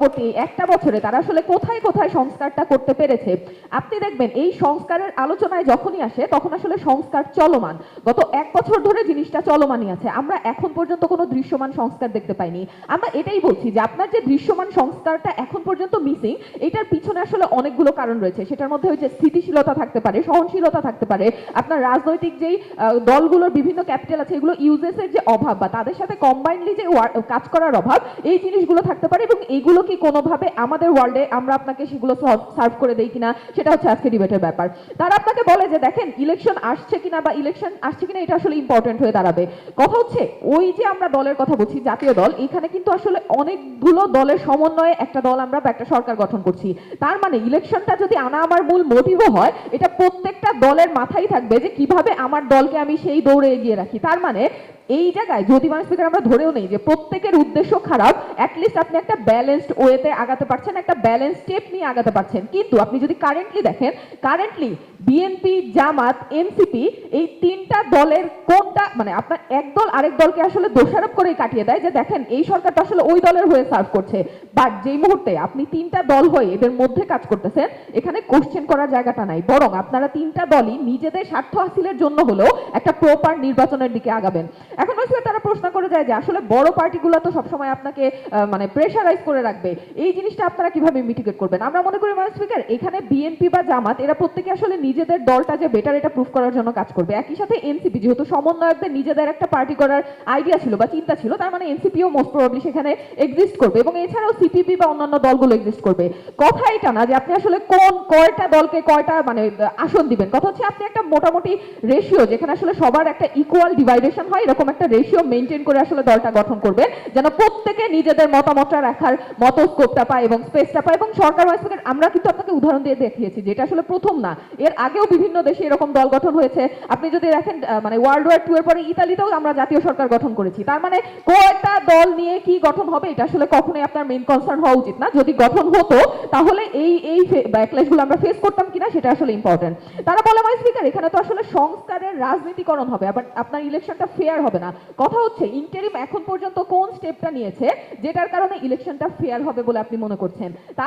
পরবর্তী একটা বছরে তারা আসলে কোথায় কোথায় সংস্কারটা করতে পেরেছে? আপনি দেখবেন, এই সংস্কারের আলোচনায় যখনই আসে, তখন আসলে সংস্কার চলমান। গত এক বছর ধরে জিনিসটা চলমানই আছে। আমরা এখন পর্যন্ত কোনো দৃশ্যমান সংস্কার দেখতে পাইনি। আমরা এটাই বলছি যে, আপনার যে দৃশ্যমান সংস্কারটা এখন পর্যন্ত মিসিং এটার পিছনে আসলে অনেকগুলো কারণ রয়েছে। সেটার মধ্যে হচ্ছে স্থিতিশীলতা থাকতে পারে, সহনশীলতা থাকতে পারে, আপনার রাজনৈতিক যেই দলগুলোর বিভিন্ন ক্যাপিটাল আছে, এগুলো ইউজেসের যে অভাব বা তাদের সাথে কম্বাইনলি যে কাজ করার অভাব, এই জিনিসগুলো থাকতে পারে এবং এইগুলো কি কোনোভাবে আমাদের ওয়ার্ল্ডে আমরা আপনাকে সেগুলো সার্ভ করে দেই কিনা, সেটা হচ্ছে আজকে ডিবেটের ব্যাপার। তারা আপনাকে বলে যে, দেখেন ইলেকশন আসছে কিনা বা ইলেকশন আসছে কিনা, এটা আসলে ইম্পর্টেন্ট হয়ে দাঁড়াবে। কথা হচ্ছে, ওই যে আমরা দলের কথা বলছি, জাতীয় দল, এখানে কিন্তু আসলে অনেকগুলো দলের সমন্বয়ে একটা দল আমরা বা একটা সরকার গঠন করছি। তার মানে ইলেকশনটা যদি আনা আমার মূল মোটিভও হয়, এটা প্রত্যেকটা দলের মাথায় থাকবে যে, কীভাবে আমার দলকে আমি সেই দৌড়ে এগিয়ে রাখি। তার মানে এই জায়গায় যদি মানুষ আমরা ধরেও নেই যে, প্রত্যেকের উদ্দেশ্য খারাপ অ্যাটলিস্ট আপনি একটা ব্যালেন্সড ওয়েতে আগাতে পারছেন, একটা ব্যালেন্স স্টেপ নিয়ে আগাতে পারছেন। কিন্তু আপনি যদি কারেন্টলি দেখেন কারেন্টলি বিএনপি জামাত এনসিপি এই তিনটা দলের কোনটা মানে আপনার এক দল আরেক দলকে আসলে দোষারোপ করে কাটিয়ে দেয় যে দেখেন, এই সরকারটা আসলে ওই দলের হয়ে সার্ভ করছে। বাট যেই মুহূর্তে আপনি তিনটা দল হয়ে এদের মধ্যে কাজ করতেছেন, এখানে কোশ্চেন করার জায়গাটা নাই। বরং আপনারা তিনটা দলই নিজেদের স্বার্থ হাসিলের জন্য হলেও একটা প্রপার নির্বাচনের দিকে আগাবেন। এখন প্রশ্ন করে যায় যে আসলে বড় পার্টিগুলো তো সবসময় আপনাকে মানে প্রেশারাইজ করে রাখবে। এই জিনিসটা আপনারা কীভাবে মিটিগেট করবেন? আমরা মনে করি মানে স্পিকার এখানে বিএনপি বা জামাত, এরা প্রত্যেকে আসলে নিজেদের দলটা যে বেটার এটা প্রুফ করার জন্য কাজ করবে। একই সাথে এনসিপি যেহেতু সমন্বয়কদের নিজেদের একটা পার্টি করার আইডিয়া ছিল বা চিন্তা ছিল, তার মানে এনসিপিও মোস্ট প্রবাবলি সেখানে এক্সিস্ট করবে এবং এছাড়াও সিপিপি বা অন্যান্য দলগুলো এক্সিস্ট করবে। কথা এটা না যে আপনি আসলে কোন কয়টা দলকে কয়টা মানে আসন দিবেন। কথা হচ্ছে আপনি একটা মোটামুটি রেশিও যেখানে আসলে সবার একটা ইকুয়াল ডিভাইডেশন হয়, এরকম একটা রেশিও মেনটেন করে আসলে দলটা গঠন করবেন, যেন প্রত্যেকে নিজেদের মতামতটা রাখার মতো স্কোপটা পায় এবং স্পেসটা পায়। এবং সরকার ওয়াইজ আমরা কিন্তু আপনাকে উদাহরণ দিয়ে দেখিয়েছি, যেটা আসলে প্রথম না। এর আগেও বিভিন্ন দেশে এরকম দল গঠন হয়েছে। আপনি যদি দেখেন মানে ওয়ার্ল্ড ওয়ার টু এর পরে ইতালিতেও আমরা জাতীয় সরকার গঠন করেছি। তার মানে কয়টা দল নিয়ে কি গঠন হবে, এটা আসলে কখনোই আপনার মেইন কনসার্ন হওয়া উচিত না। যদি গঠন হতো, তাহলে এই এই ব্যাকলেশগুলো আমরা ফেস করতাম কিনা, সেটা আসলে ইম্পর্টেন্ট তারা বলে আমার স্পিকার এখানে তো আসলে সংস্কারের রাজনীতিকরণ হবে, আবার আপনার ইলেকশনটা ফেয়ার হবে না। কথা হচ্ছে ইন্টারিম এখন পর্যন্ত কোন স্টেপটা নিয়েছে, যেটার কারণে ইলেকশনটা ফেয়ার হবে বলে আপনি মনে করছেন?